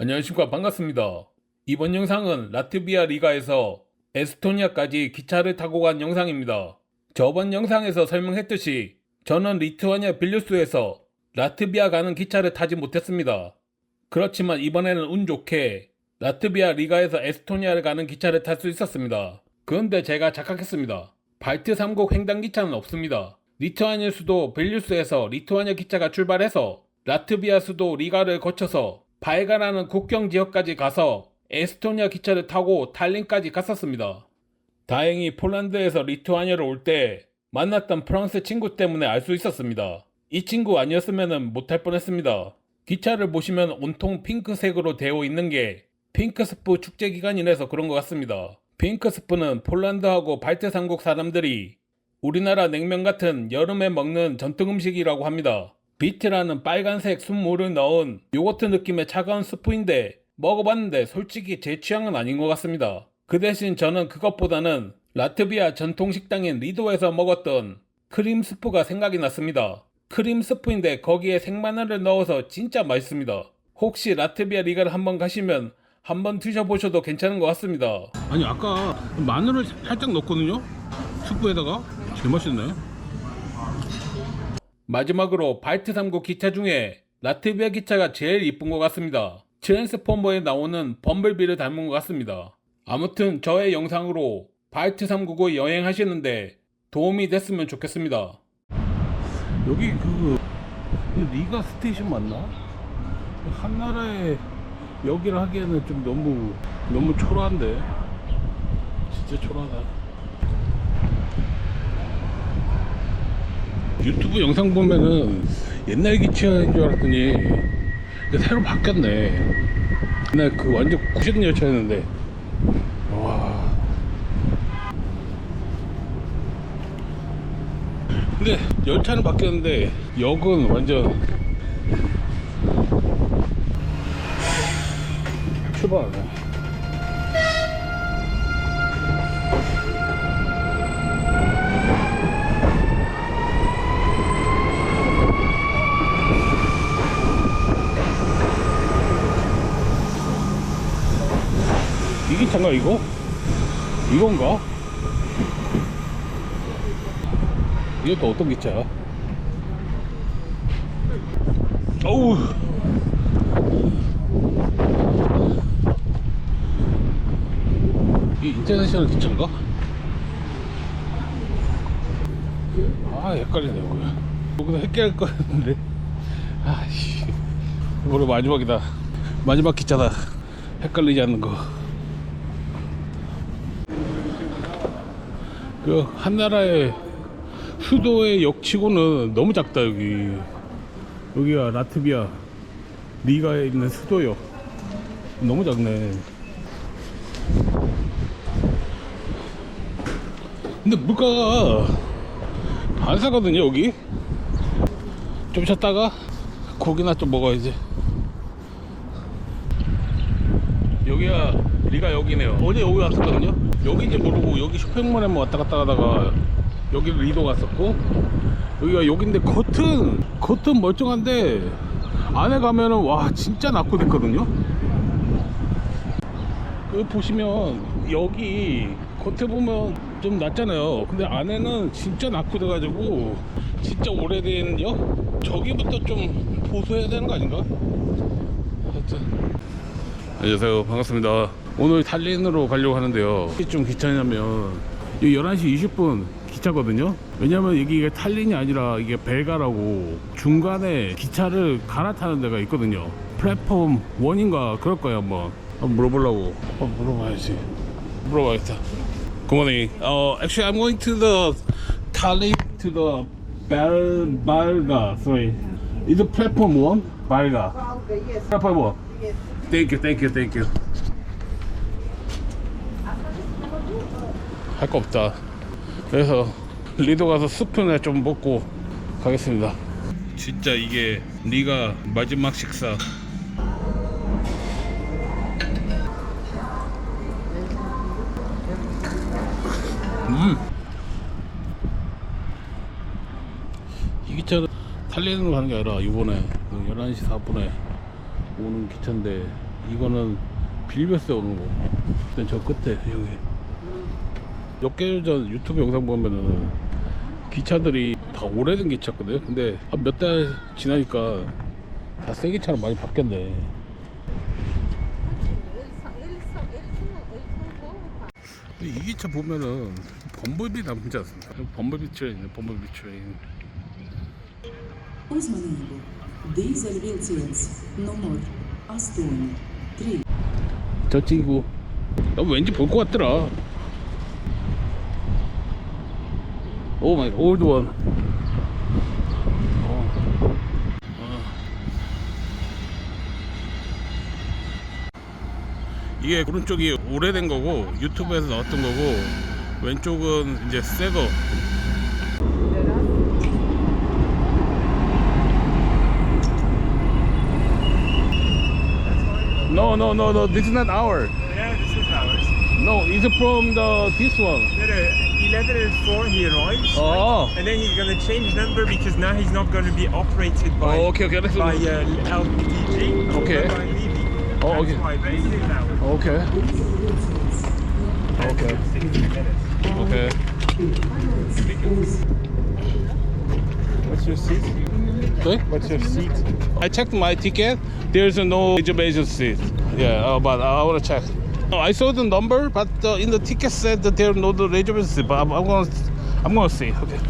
안녕하십니까 반갑습니다. 이번 영상은 라트비아 리가에서 에스토니아까지 기차를 타고 간 영상입니다. 저번 영상에서 설명했듯이 저는 리투아니아 빌뉴스에서 라트비아 가는 기차를 타지 못했습니다. 그렇지만 이번에는 운 좋게 라트비아 리가에서 에스토니아를 가는 기차를 탈 수 있었습니다. 그런데 제가 착각했습니다. 발트 3국 횡단 기차는 없습니다. 리투아니아 수도 빌뉴스에서 리투아니아 기차가 출발해서 라트비아 수도 리가를 거쳐서 발가라는 국경 지역까지 가서 에스토니아 기차를 타고 탈린까지 갔었습니다. 다행히 폴란드에서 리투아니아로 올때 만났던 프랑스 친구 때문에 알 수 있었습니다. 이 친구 아니었으면 못할 뻔했습니다. 기차를 보시면 온통 핑크색으로 되어 있는 게 핑크스프 축제 기간이라서 그런 것 같습니다. 핑크스프는 폴란드하고 발트 삼국 사람들이 우리나라 냉면 같은 여름에 먹는 전통 음식이라고 합니다. 비트라는 빨간색 순물을 넣은 요거트 느낌의 차가운 스프인데 먹어봤는데 솔직히 제 취향은 아닌 것 같습니다. 그 대신 저는 그것보다는 라트비아 전통 식당인 리도에서 먹었던 크림 스프가 생각이 났습니다. 크림 스프인데 거기에 생마늘을 넣어서 진짜 맛있습니다. 혹시 라트비아 리가를 한번 가시면 한번 드셔보셔도 괜찮은 것 같습니다. 아니 아까 마늘을 살짝 넣었거든요 스프에다가 제일 맛있네 마지막으로 발트 3국 기차 중에 라트비아 기차가 제일 이쁜 것 같습니다. 트랜스포머에 나오는 범블비를 닮은 것 같습니다. 아무튼 저의 영상으로 발트 3국을 여행하시는데 도움이 됐으면 좋겠습니다. 여기 그 리가 스테이션 맞나? 한나라에 여기를 하기에는 좀 너무 너무 초라한데 진짜 초라하다 유튜브 영상 보면은 옛날 기차인 줄 알았더니 새로 바뀌었네. 옛날 그 완전 구식 열차였는데. 와. 근데 열차는 바뀌었는데 역은 완전 출발하네 기차인가 이거? 이건가? 이것도 어떤 기차야? 어우 이 인터내셔널 기차인가? 아 헷갈리네 이거 여기서 헷갈릴 거 같은데 아씨 이번에 마지막이다 마지막 기차다 헷갈리지 않는 거 그 한나라의 수도의 역치고는 너무 작다 여기. 여기가 라트비아 리가에 있는 수도역 너무 작네. 근데 물가가 안 사거든요 여기. 좀 쉬었다가 고기나 좀 먹어야지. 여기가 리가 여기네요. 어제 여기 왔었거든요. 여기인지 모르고 여기 쇼핑몰에만 왔다 갔다 하다가 여기 리도 갔었고 여기가 여긴데 겉은 겉은 멀쩡한데 안에 가면은 와 진짜 낙후됐거든요. 그 보시면 여기 겉에 보면 좀 낮잖아요. 근데 안에는 진짜 낙후돼 가지고 진짜 오래된 역 저기부터 좀 보수해야 되는 거 아닌가? 하여튼. 안녕하세요. 반갑습니다 오늘 탈린으로 가려고 하는데요 좀 기차냐면 여기 11시 20분 기차거든요 왜냐면 여기가 탈린이 아니라 이게 벨가라고 중간에 기차를 갈아타는 데가 있거든요 플랫폼 1인가 그럴 거예요 한번 한번 물어보려고 한번 물어봐야지 물어봐야겠다 Good morning uh, Actually I'm going to the Tallinn to the Bel, Balga sorry Is it platform 1? Balga Okay, yes, platform 1 yes. Thank you, thank you, thank you. 할 거 없다. 그래서 리도 가서 스프나 좀 먹고 가겠습니다. 진짜 이게 네가 마지막 식사. 음. 이 기차는 탈린으로 가는 게 아니라 이번에 11시 4분에 오는 기차인데 이거는 빌베스에 오는 거. 일단 저 끝에 여기. 몇 개월 전 유튜브 영상 보면은 기차들이 다 오래된 기차거든요. 근데 한 몇 달 지나니까 다 새 기차로 많이 바뀌었네. 이 기차 보면은 범블비 남지 않습니까? 범블비 트레인, 범블비 트레인. Os Maningo. Diesel Wilcians. Numor. Astoni. Tri. 저 친구 나 왠지 볼 것 같더라 오 마이 올드 원 이게 오른쪽이 오래된 거고 유튜브에서 나왔던 거고 왼쪽은 이제 새거 No, no, no, no. This is not our. Yeah, this is ours. No, it's from the this one. There are 11 and 4 he arrives. Oh. And then he's gonna change number because now he's not gonna be operated by Oh, okay, okay. Let's by uh, LPG. Okay. By Levy. Oh, That's okay. why, but it is ours. Okay. Okay. Okay. What's your seat? Okay. What's your seat? I checked my ticket. There's no reservation seat. Yeah, uh, but I want to check. Oh, I saw the number, but uh, in the ticket said that there no the reservation seat. But I'm, I'm gonna, I'm gonna see. Okay.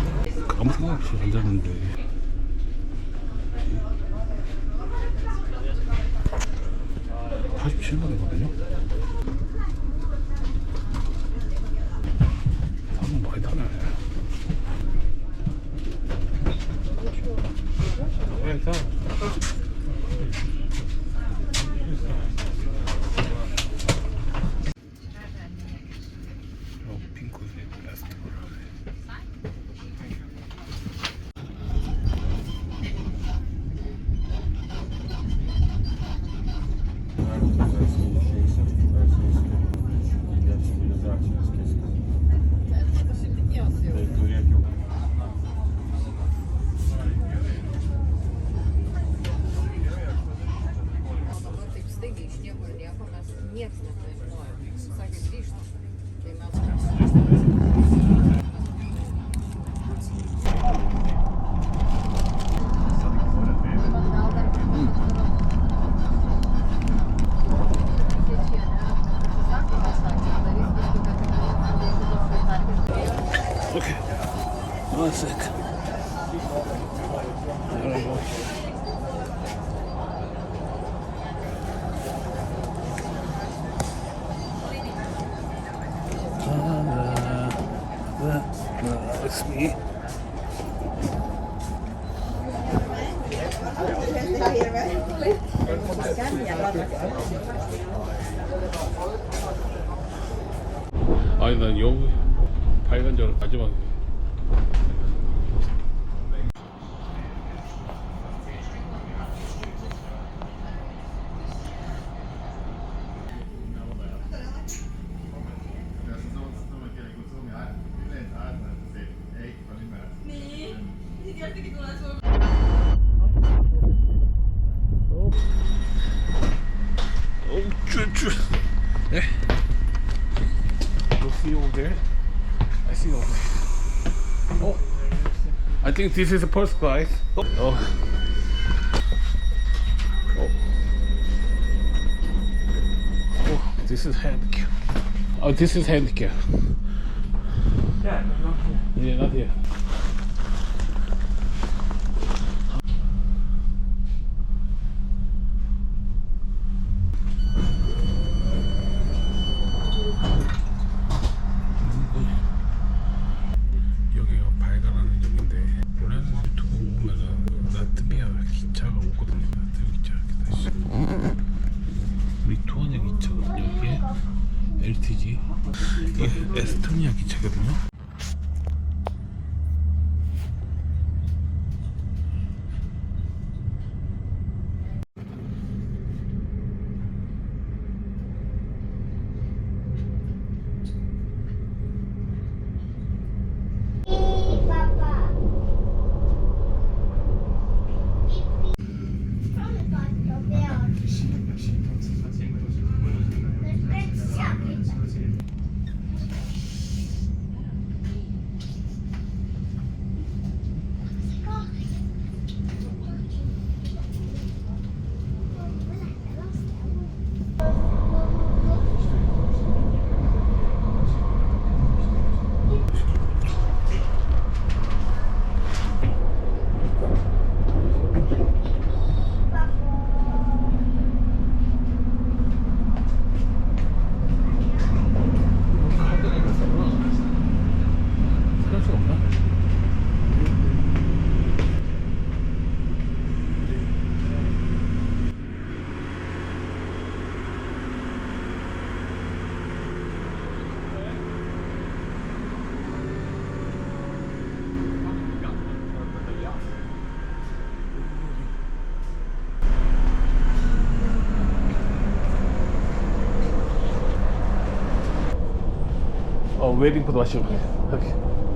아무 생각 없이 앉았는데. (87번이거든요) 사람 많이 타네 어, як у нас нервно больное. Кстати, Кришна, ты нас... One sec. Me. 아니 난 여기 발간 줄 마지막에 Oh, see over there. I see over there. Oh, I think this is the first guys. Oh, oh. oh. Oh, this is handicap. Oh, this is handicap. Yeah, not here. Yeah, not here. Waiting for the washroom. Okay.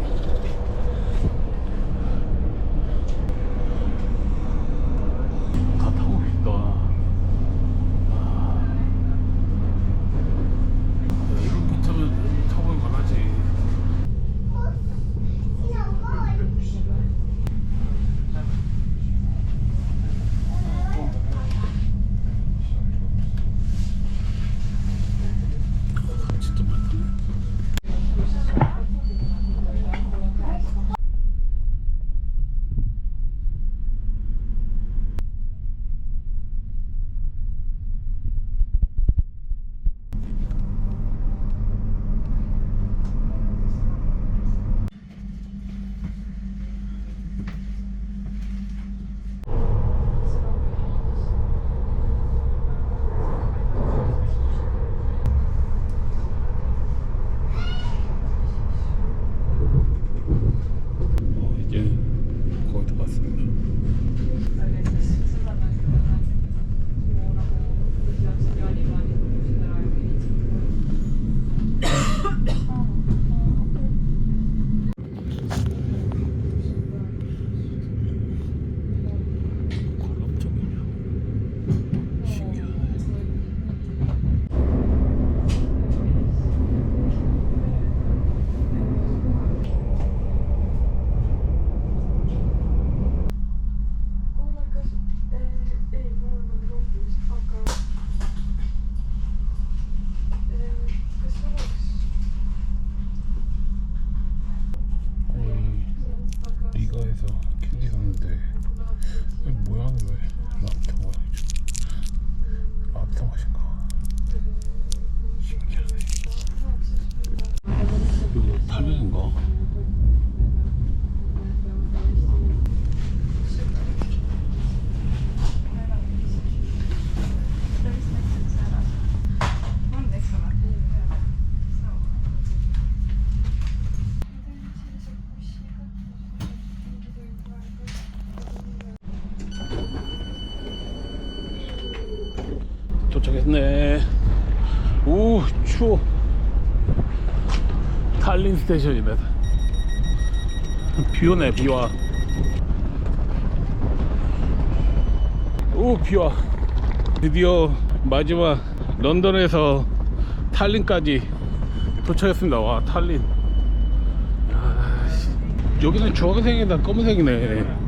탈린 스테이션이네 비 오네 비 와. 오 비 와. 드디어 마지막 런던에서 탈린까지 도착했습니다. 와 탈린. 야, 씨. 여기는 주황색이다 검은색이네